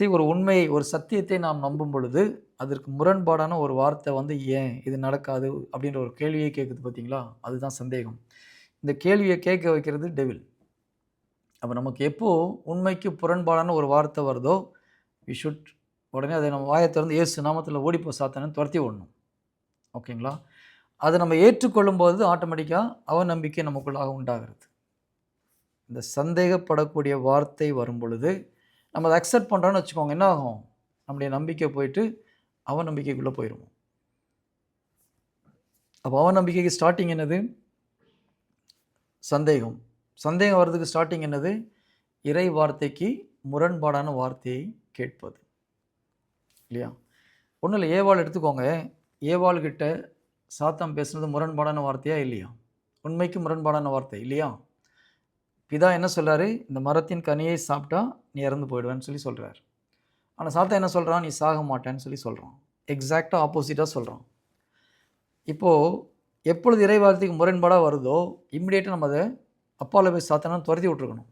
சரி ஒரு உண்மை ஒரு சத்தியத்தை நாம் நம்பும் பொழுது அதற்கு முரண்பாடான ஒரு வார்த்தை வந்து ஏன் இது நடக்காது? அப்படின்ற ஒரு கேள்வியை கேட்குது பார்த்தீங்களா அதுதான் சந்தேகம். இந்த கேள்வியை கேட்க வைக்கிறது டெவில் அப்போ நமக்கு எப்போது உண்மைக்கு புறன்பாடான ஒரு வார்த்தை வருதோ வி ஷுட் உடனே அதை நம்ம வாயை திறந்து நாமத்தில் ஓடிப்போ சாத்தானு துரத்தி விடணும் ஓகேங்களா? அதை நம்ம ஏற்றுக்கொள்ளும் போது ஆட்டோமேட்டிக்காக அவநம்பிக்கை நமக்குள்ளாக உண்டாகிறது. இந்த சந்தேகப்படக்கூடிய வார்த்தை வரும் பொழுது நம்ம அதை அக்செப்ட் பண்ணுறோன்னு வச்சுக்கோங்க. என்ன ஆகும்? நம்முடைய நம்பிக்கை போயிட்டு அவநம்பிக்கைக்குள்ளே போயிடுவோம் அப்போ அவநம்பிக்கைக்கு ஸ்டார்டிங் என்னது? சந்தேகம். சந்தேகம் வர்றதுக்கு ஸ்டார்டிங் என்னது? இறை வார்த்தைக்கு முரண்பாடான வார்த்தையை கேட்பது. இல்லையா? ஒன்றும் இல்லை. ஏவாள் எடுத்துக்கோங்க. ஏவாள்கிட்ட சாத்தம் பேசுனது முரண்பாடான வார்த்தையா இல்லையா? உண்மைக்கு முரண்பாடான வார்த்தை இல்லையா? பிதா என்ன சொல்கிறாரு இந்த மரத்தின் கனியை சாப்பிட்டா நீ இறந்து போயிடுவேன்னு சொல்லி சொல்கிறார் ஆனால் சாத்தா என்ன சொல்கிறான் நீ சாக மாட்டேன்னு சொல்லி சொல்கிறான் எக்ஸாக்டாக ஆப்போசிட்டாக சொல்கிறான் இப்போது எப்பொழுது இறைவார்த்தைக்கு முரண்பாடாக வருதோ இம்மிடியேட்டாக நம்ம அதை அப்பாவில் போய் சாத்தனா துரத்தி விட்ருக்கணும்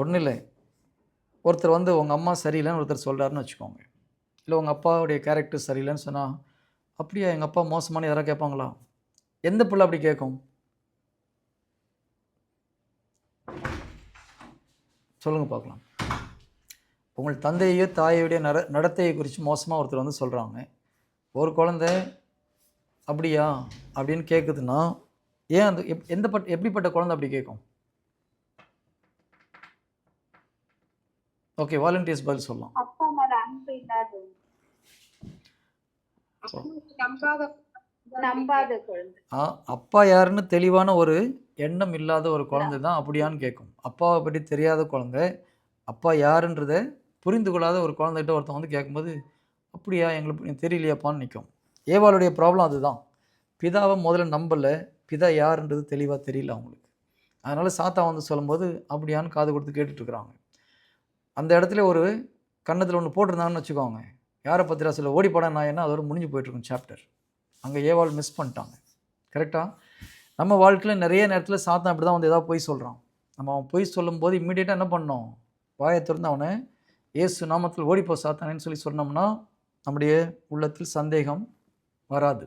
ஒன்றும் இல்லை. ஒருத்தர் வந்து உங்கள் அம்மா சரியில்லைன்னு ஒருத்தர் சொல்கிறாருன்னு வச்சுக்கோங்க. இல்லை உங்கள் அப்பாவுடைய கேரக்டர் சரியில்லைன்னு சொன்னால் அப்படியா எங்கள் அப்பா மோசமான யாராவது கேட்பாங்களா? எந்த பிள்ளை அப்படி கேட்கும்? சொல்லுங்கள் பார்க்கலாம். உங்கள் தந்தையோ தாயோடைய நட நடத்தையை குறித்து மோசமாக ஒருத்தர் வந்து சொல்கிறாங்க ஒரு குழந்தை அப்படியா? அப்படின்னு கேட்குதுன்னா ஏன் அந்த எப் எந்த பட் எப்படிப்பட்ட குழந்தை அப்படி கேட்கும் ஓகே வாலண்டியர்ஸ் பதில் சொல்லலாம். அப்பா யாருன்னு தெளிவான ஒரு எண்ணம் இல்லாத ஒரு குழந்தை தான் அப்படியான்னு கேட்கும் அப்பாவை பற்றி தெரியாத குழந்தை அப்பா யாருன்றதை புரிந்து கொள்ளாத ஒரு குழந்தைகிட்ட ஒருத்தன் வந்து கேட்கும்போது அப்படியா எங்களுக்கு தெரியலையாப்பான்னு நிற்கும் ஏவாளுடைய ப்ராப்ளம் அதுதான். பிதாவை முதல்ல நம்பலை பிதா யாருன்றது தெளிவாக தெரியல அவங்களுக்கு. அதனால் சாத்தா வந்து சொல்லும்போது அப்படியான்னு காது கொடுத்து கேட்டுட்ருக்குறாங்க. அந்த இடத்துல ஒரு கன்னத்தில் ஒன்று போட்டிருந்தாங்கன்னு வச்சுக்கோங்க. யாரை பத்திரா சொல்ல ஓடி படம் நான் என்ன அதோட முடிஞ்சு போயிட்டுருக்கும் சாப்டர் அங்கே ஏவாள் மிஸ் பண்ணிட்டாங்க. கரெக்டாக நம்ம வாழ்க்கையில் நிறைய நேரத்தில் சாத்தான் அப்படி தான் வந்து ஏதாவது பொய் சொல்கிறான் நம்ம அவன் பொய் சொல்லும்போது இம்மிடியேட்டாக என்ன பண்ணோம்? வாயை திறந்து அவனை இயேசு நாமத்தில் ஓடிப்போ சாத்தானேன்னு சொல்லி சொன்னோம்னா நம்முடைய உள்ளத்தில் சந்தேகம் வராது.